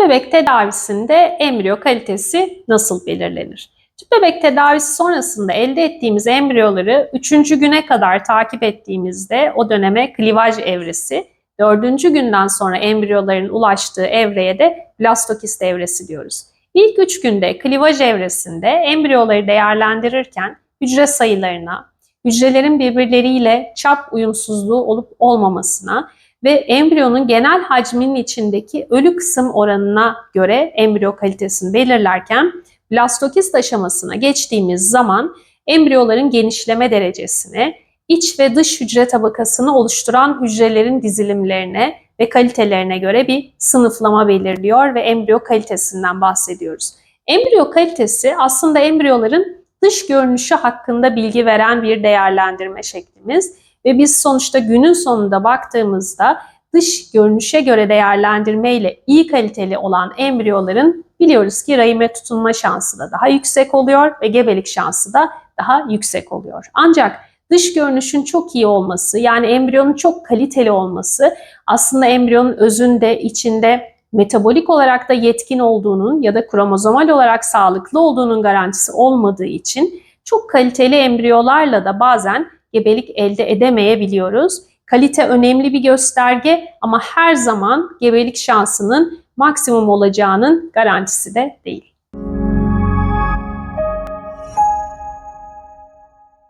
bebek tedavisinde embriyo kalitesi nasıl belirlenir? Tüp bebek tedavisi sonrasında elde ettiğimiz embriyoları 3. güne kadar takip ettiğimizde o döneme klivaj evresi, 4. günden sonra embriyoların ulaştığı evreye de blastokist evresi diyoruz. İlk 3 günde klivaj evresinde embriyoları değerlendirirken hücre sayılarına, hücrelerin birbirleriyle çap uyumsuzluğu olup olmamasına ve embriyonun genel hacminin içindeki ölü kısım oranına göre embriyo kalitesini belirlerken blastokist aşamasına geçtiğimiz zaman embriyoların genişleme derecesine, iç ve dış hücre tabakasını oluşturan hücrelerin dizilimlerine ve kalitelerine göre bir sınıflama belirliyor ve embriyo kalitesinden bahsediyoruz. Embriyo kalitesi aslında embriyoların dış görünüşü hakkında bilgi veren bir değerlendirme şeklimiz ve biz sonuçta günün sonunda baktığımızda dış görünüşe göre değerlendirme ile iyi kaliteli olan embriyoların biliyoruz ki rahime tutunma şansı da daha yüksek oluyor ve gebelik şansı da daha yüksek oluyor. Ancak dış görünüşün çok iyi olması yani embriyonun çok kaliteli olması aslında embriyonun özünde, içinde metabolik olarak da yetkin olduğunun ya da kromozomal olarak sağlıklı olduğunun garantisi olmadığı için çok kaliteli embriyolarla da bazen gebelik elde edemeyebiliyoruz. Kalite önemli bir gösterge ama her zaman gebelik şansının maksimum olacağının garantisi de değil.